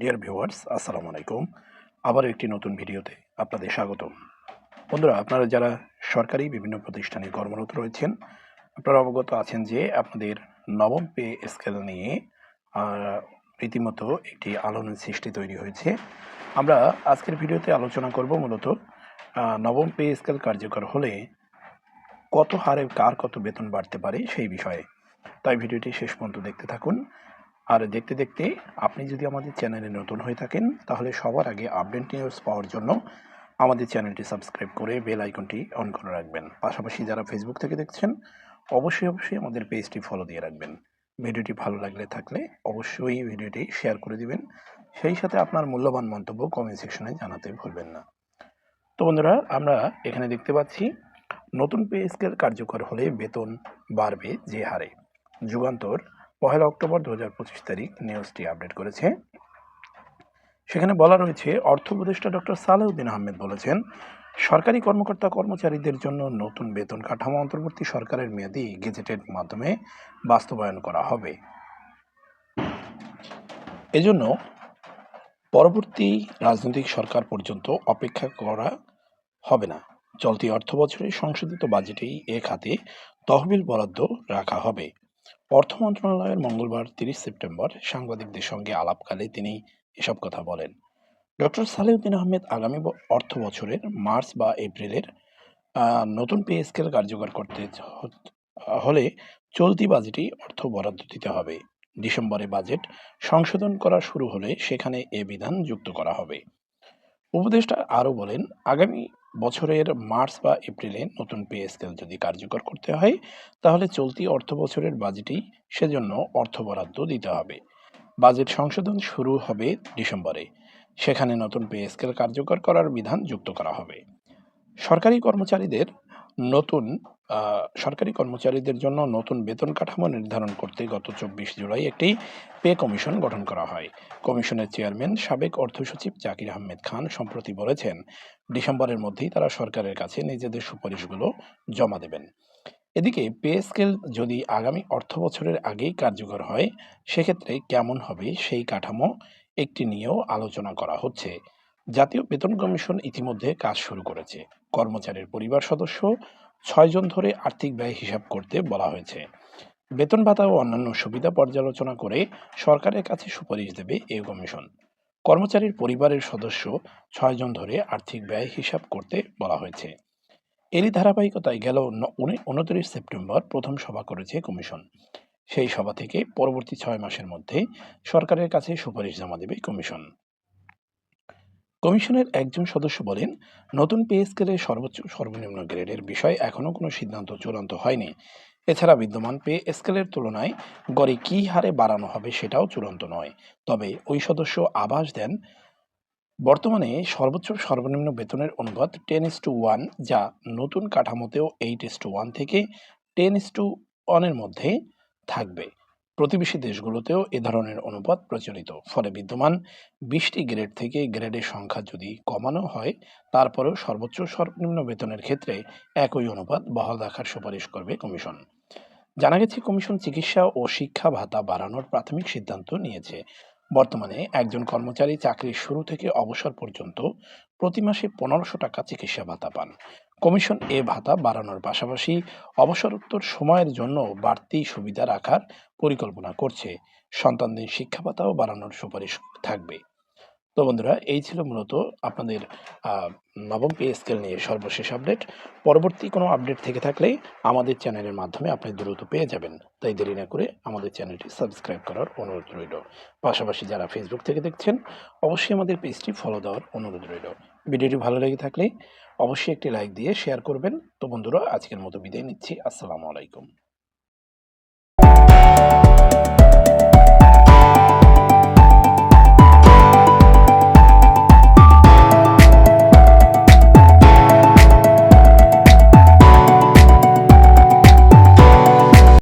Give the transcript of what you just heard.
Dear viewers আসসালামু আলাইকুম আবার একটি নতুন ভিডিওতে আপনাদের স্বাগত বন্ধুরা, আপনারা যারা সরকারি বিভিন্ন প্রতিষ্ঠানে কর্মরত রয়েছেন, আপনারা অবগত আছেন যে আপনাদের নবম পে স্কেল নিয়ে রীতিমতো একটি আলোড়ন সৃষ্টি তৈরি হয়েছে। আমরা আজকের ভিডিওতে আলোচনা করব মূলত নবম পে স্কেল কার্যকর হলে কত হারে কার কত বেতন বাড়তে পারে সেই বিষয়ে। তাই ভিডিওটি শেষ পর্যন্ত দেখতে থাকুন। আর দেখতে দেখতে আপনি যদি আমাদের চ্যানেলে নতুন হয়ে থাকেন, তাহলে সবার আগে আপডেট নিউজ পাওয়ার জন্য আমাদের চ্যানেলটি সাবস্ক্রাইব করে বেল আইকনটি অন করে রাখবেন। পাশাপাশি যারা ফেসবুক থেকে দেখছেন, অবশ্যই অবশ্যই আমাদের পেজটি ফলো দিয়ে রাখবেন। ভিডিওটি ভালো লাগলে থাকলে অবশ্যই ভিডিওটি শেয়ার করে দিবেন। সেই সাথে আপনার মূল্যবান মন্তব্য কমেন্ট সেকশনে জানাতে ভুলবেন না। তো বন্ধুরা, আমরা এখানে দেখতে পাচ্ছি, নতুন পে স্কেল কার্যকর হলে বেতন বাড়বে যে হারে। যুগান্তর পহেলা অক্টোবর দু হাজার পঁচিশ তারিখ নিউজটি আপডেট করেছে। সেখানে বলা রয়েছে, অর্থ উপদেষ্টা ডক্টর সালেউদ্দিন আহমেদ বলেছেন, সরকারি কর্মকর্তা কর্মচারীদের জন্য নতুন বেতন কাঠামো অন্তর্বর্তী সরকারের মেয়াদি গেজেটের মাধ্যমে বাস্তবায়ন করা হবে। এজন্য পরবর্তী রাজনৈতিক সরকার পর্যন্ত অপেক্ষা করা হবে না। চলতি অর্থ বছরে সংশোধিত বাজেটেই এ খাতে তহবিল বরাদ্দ রাখা হবে। অর্থ মন্ত্রণালয়ের মঙ্গলবার তিরিশ সেপ্টেম্বর সাংবাদিকদের সঙ্গে আলাপকালে তিনি এসব কথা বলেন। ডক্টর সালেউদ্দিন আহমেদ আগামী অর্থ বছরের মার্চ বা এপ্রিলের নতুন পে স্কেল কার্যকর করতে হলে চলতি বাজেটেই অর্থ বরাদ্দ দিতে হবে। ডিসেম্বরে বাজেট সংশোধন করা শুরু হলে সেখানে এ বিধান যুক্ত করা হবে। উপদেষ্টা আরও বলেন, আগামী বছরের মার্চ বা এপ্রিলে নতুন পে স্কেল যদি কার্যকর করতে হয়, তাহলে চলতি অর্থ বছরের বাজেটেই সেজন্য অর্থ বরাদ্দ দিতে হবে। বাজেট সংশোধন শুরু হবে ডিসেম্বরে। সেখানে নতুন পে স্কেল কার্যকর করার বিধান যুক্ত করা হবে। সরকারি কর্মচারীদের নতুন সরকারি কর্মচারীদের জন্য নতুন বেতন কাঠামো নির্ধারণ করতে গত চব্বিশ জুলাই একটি পে কমিশন গঠন করা হয়। কমিশনের চেয়ারম্যান সাবেক অর্থ সচিব জাকির আহমেদ খান সম্প্রতি বলেছেন, ডিসেম্বরের মধ্যেই তারা সরকারের কাছে নিজেদের সুপারিশগুলো জমা দেবেন। এদিকে পে স্কেল যদি আগামী অর্থ বছরের আগেই কার্যকর হয়, সেক্ষেত্রে কেমন হবে সেই কাঠামো একটি নিয়েও আলোচনা করা হচ্ছে। জাতীয় বেতন কমিশন ইতিমধ্যে কাজ শুরু করেছে। কর্মচারীর পরিবার সদস্য ছয়জন ধরে আর্থিক ব্যয় হিসাব করতে বলা হয়েছে। বেতন ভাতা ও অন্যান্য সুবিধা পর্যালোচনা করে সরকারের কাছে সুপারিশ দেবে এই কমিশন। কর্মচারীর পরিবারের সদস্য ছয়জন ধরে আর্থিক ব্যয় হিসাব করতে বলা হয়েছে। এরই ধারাবাহিকতায় গেল উনত্রিশ সেপ্টেম্বর প্রথম সভা করেছে কমিশন। সেই সভা থেকে পরবর্তী ছয় মাসের মধ্যে সরকারের কাছে সুপারিশ জমা দেবে কমিশন। কমিশনের একজন সদস্য বলেন, নতুন পে স্কেলে সর্বোচ্চ, সর্বনিম্ন গ্রেডের বিষয়ে এখনও কোনো সিদ্ধান্ত চূড়ান্ত হয়নি। এছাড়া বিদ্যমান পে স্কেলের তুলনায় গড়ে কী হারে বাড়ানো হবে সেটাও চূড়ান্ত নয়। তবে ওই সদস্য আভাস দেন, বর্তমানে সর্বোচ্চ, সর্বনিম্ন বেতনের অনুপাত টেন ইস টু ওয়ান, যা নতুন কাঠামোতেও এইট ইস টু ওয়ান থেকে টেন ইস টু ওয়ানের মধ্যে থাকবে। প্রতিবেশী দেশগুলোতেও এ ধরনের অনুপাত প্রচলিত। ফলে বিদ্যমান বিশটি গ্রেড থেকে গ্রেডের সংখ্যা যদি কমানো হয়, তারপরেও সর্বোচ্চ সর্বনিম্ন বেতনের ক্ষেত্রে একই অনুপাত বহাল রাখার সুপারিশ করবে কমিশন। জানা গেছে, কমিশন চিকিৎসা ও শিক্ষা ভাতা বাড়ানোর প্রাথমিক সিদ্ধান্ত নিয়েছে। বর্তমানে একজন কর্মচারী চাকরির শুরু থেকে অবসর পর্যন্ত প্রতি মাসে পনেরোশো টাকা চিকিৎসা ভাতা পান। কমিশন এ ভাতা বাড়ানোর পাশাপাশি অবসরোত্তর সময়ের জন্য বাড়তি সুবিধা রাখার পরিকল্পনা করছে। সন্তানদের শিক্ষা ভাতাও বাড়ানোর সুপারিশ থাকবে। তো বন্ধুরা, এই ছিল মূলত আপনাদের নবম পে স্কেল নিয়ে সর্বশেষ আপডেট। পরবর্তী কোনো আপডেট থেকে থাকলে আমাদের চ্যানেলের মাধ্যমে আপনি দ্রুত পেয়ে যাবেন। তাই দেরি না করে আমাদের চ্যানেলটি সাবস্ক্রাইব করার অনুরোধ রইল। পাশাপাশি যারা ফেসবুক থেকে দেখছেন, অবশ্যই আমাদের পেজটি ফলো দেওয়ার অনুরোধ রইল। ভিডিওটি ভালো লেগে থাকলে অবশ্যই একটি লাইক দিয়ে শেয়ার করবেন। তো বন্ধুরা, আজকের মতো বিদায় নিচ্ছি। আসসালামু আলাইকুম।